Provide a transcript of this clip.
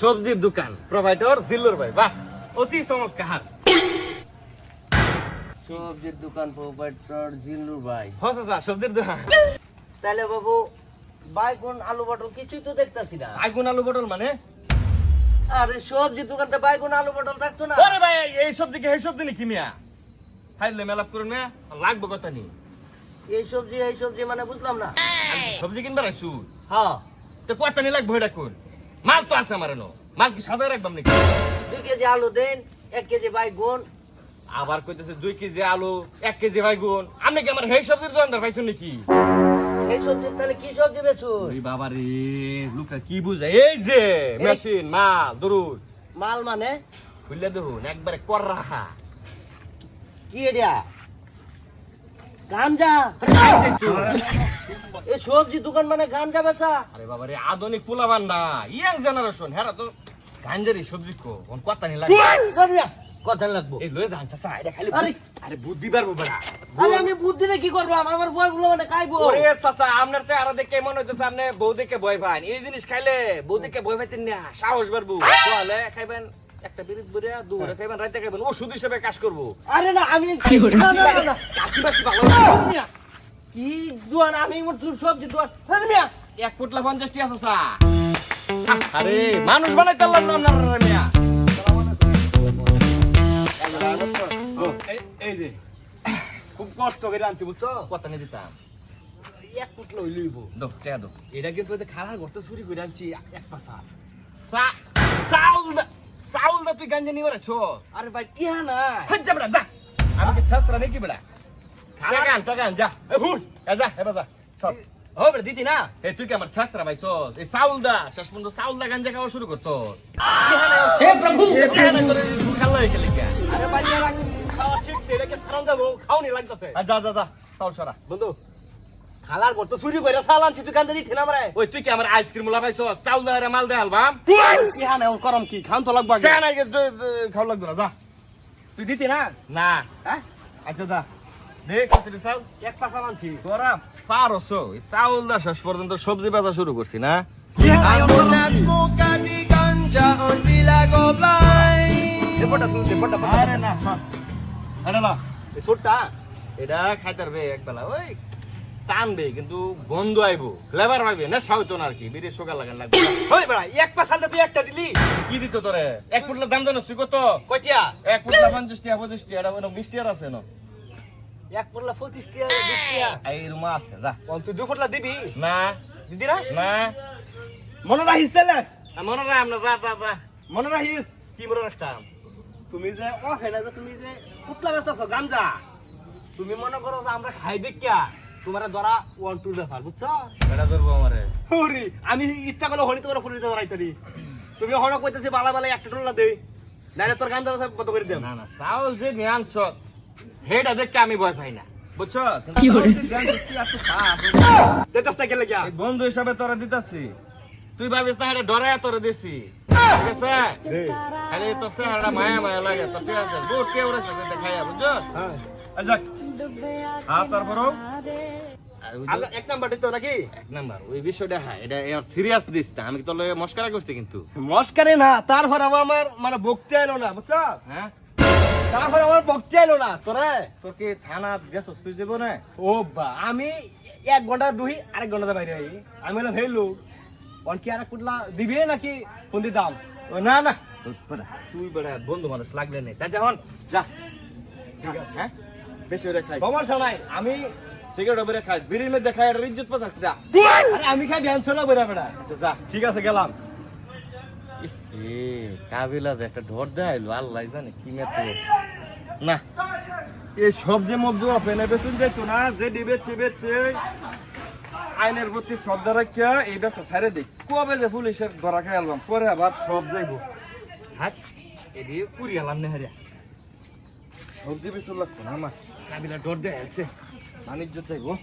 সবজির দোকান প্রোভাইডার দিল্লুর ভাই। বাহ অতি চমৎকার। সবজির দোকান প্রোপাইটর জিল্লুর ভাই। হস স্যার সবজির দোকান। তাহলে বাবু বাইগুন আলু পটল কিছুই তো দেখতাছি না। আগুন আলু পটল মানে? আরে সবজির দোকানতে বাইগুন আলু পটল থাকতো না। আরে ভাই এই সবজি কে এই সবজি নাকি মিয়া? খাইলে মেলাপ করুন মিয়া লাগবে কথা নি এই সবজি এই সবজি মানে বুঝলাম না। সবজি কিনবার আইসু হ্যাঁ। তো কথা নি লাগবে এটা কোন মাল তো আছে আমার এনো। মাল কি সাদা রাখবাম নাকি? দুই কেজি আলু দেন এক কেজি বাইগুন আবার কইতেছে দুই কেজি আলু এক কেজি বাইগুন আপনি কি আমার সেই সবজির দোকানদার পাইছেন নাকি? এই সবজি তাহলে কি সবজি বেচুন? ওই বাবা রে লোকটা কি বুঝায়? এই যে মেশিন মাল দরুদ। মাল মানে? খুললে দেখুন একবারে কর রাখা কি এটা? গাঞ্জা। এই সবজি দোকান মানে গাঞ্জা বেচা। আরে বাবা রে আধুনিক পোলাবান না ইয়াং জেনারেশন হ্যাঁ তো। গাঞ্জারি সবজি কো কোন কথা নি লাগে কথা লাগবো। এই লয়ে ধান চাষা এটা খালি আরে। আরে বুদ্ধি পারব বড়া। আরে আমি বুদ্ধি কি করব? আমার বই গুলো মানে খাইবো। ওরে চাচা আপনার তো আরও দেখে মনে হইতেছে আপনি বউ দেখে ভয় পান। এই জিনিস খাইলে বউ দেখে ভয় পাইতেন না সাহস বাড়বো। তাহলে খাইবেন। একটা বিরিত বুড়িয়া দুপুরে খাইবেন রাতে খাইবেন ওষুধ হিসেবে কাজ করব। আরে না আমি না, না, না, না। কাশি বাসি ভালো মিয়া, কি দোয়ান আমি তোর সবজি দোয়ান। আরে মিয়া। এক পুটলা পঞ্চাশ আছে চা আরে মানুষ বানাইতে পারলাম না আপনারা মিয়া। এই যে। খুব কষ্ট করে আনছি বুঝছ? কথা নিয়ে দিতাম? এক ফুটলো লইব দো টেয়া দো এটা কিন্তু খালার ঘরতে চুরি করে আনছি এক পাশা সা- চাউল দা চাউল দা তুই গাঞ্জা নিয়ে বেড়াচ্ছ? আরে ভাই টিহা না হজ্জা বেড়া যা। আমি কি শাস্ত্রা নাকি বেড়া? টাকান টাকান যা। এ হুট এ যা এবার যা সব ও বেটা দিতি না? এই তুই কি আমার শাস্ত্রা পাইছ এই চাউল দা শেষ পর্যন্ত চাউল দা গাঞ্জা খাওয়া শুরু করছ হে প্রভু! টিয়া না করে খাল্লা হয়ে গেলি আরে ভাই খাওয়া শিখছে এটাকে সারান যাব খাওনি লাগতেছে। যা যা যা চাউল সরা। বন্ধু খালার ঘরতে চুরি করে সাল আনছি তুই কান্দে দিতি না আমারে? ওই তুই কি আমার আইসক্রিম লা পাইছ চাউল দা রে মাল দে আলবাম টিহা না করম কি? খান তো লাগবা কেন আগে খাওয়া লাগবে না যা। তুই দিতি না? না। হ্যাঁ? আচ্ছা যা। দেখ কতটি চাউল? এক পাশা আনছি। তোরা পারছ এই চাউল দা শেষ পর্যন্ত সবজি বেচা শুরু করছি না। এটা না। এই সুটটা এটা খাইতে পারবে এক বেলা ওই। টানবে কিন্তু গন্ধ আইবো। ফ্লেভার পাইবে না সাউতো না আর কি বিড়ি সোগা লাগান লাগবে। হই বেড়া এক পাশালটা তুই একটা দিলি। কি দিত তোরে? এক ফুটলা দাম জানোস তুই কত? কয়টিয়া এক ফুটলা পঞ্চাশ টিয়া পঁচিশ টিয়া এটা কোনো মিষ্টি আর আছে না? এক পড়লা পঁচিশ টিয়া বিশ টিয়া এই রুমা আছে যা। তুই দু ফুটলা দিবি? না। দিদি না? না। মনে রাখিস তাহলে? মনে রাখ আমরা যা যা যা। মনে রাখিস? কি মনে রাখতাম? তুমি যে ও হেলা যে তুমি যে পুতলা বেচতেছ গাঞ্জা। তুমি মনে করো যে আমরা খাই দেখিয়া তোমার ধরা ওয়ান টু ব্যাপার বুঝছ? এটা ধরবো আমারে। হরি আমি ইচ্ছা করলে হনি তোমার ফুলি ধরাইতরি তুমি হন কইতেছি বালা বালা একটা টোলা দে। নাইলে তোর গাঞ্জা সব কত করে দেব না না চাউল যে নিয়ে আনছ হেটা দেখে আমি ভয় পাই না। বুঝছ? কি করে? দেতাস না গেলে এই বন্ধু হিসাবে তোরা দিতাছি। তুই ভাবিস না এটা ডরায় তোরা দিছি। ঠিক আছে? খালি তোর চেহারা মায়া মায়া লাগে তোর ঠিক আছে। বহুত কে উড়েছে খাইয়া বুঝছস হ্যাঁ। তারপরও এক নাকি? এক নাম্বার ওই বিষয়টা হ্যাঁ এটা সিরিয়াস দিস না আমি তোর মস্কারা করছি কিন্তু। মস্কারে না তারপর আমার মানে বকতে আইলো না বুঝছস? হ্যাঁ? তারপর আমার বকতে আইলো না তোরে? তোর কি থানা গেছস তুই যাব না ও বা আমি এক ঘণ্টা দুই আরেক ঘণ্টা বাইরে আই। আমি অন কি আরেক কুটলা দিবি নাকি ফোন দিতাম ও না না। তুই বেড়া বন্ধু মানুষ লাগলে নেই যা যা ঠিক আছে হ্যাঁ? বেশি করে খাই সমস্যা নাই আমি সিগারেট ওপরে খাই বিড়ির মধ্যে খাই এটা ইজ্জত পাচাস দা। আরে আমি খাই ভ্যান ছোলা বেড়া বেড়া আচ্ছা যা ঠিক আছে গেলাম। এ কাবিলা যে একটা ঢর দেখাইলো আল্লাহ জানে কি মেতো। না এই সবজি মবজি ওপেনে বেতন যাইতো না যে দিবেছে বেছে আইনের প্রতি শ্রদ্ধা রাখিয়া এই ব্যবসা ছাড়ে দিই কবে যে পুলিশের ধরা খাই আলবাম পরে আবার সব যাইবো। হাট এদি পুরি আলাম না হারিয়া সবজি বেচন লাগতো না আমার। কাবিলা ডর 마늘 주택고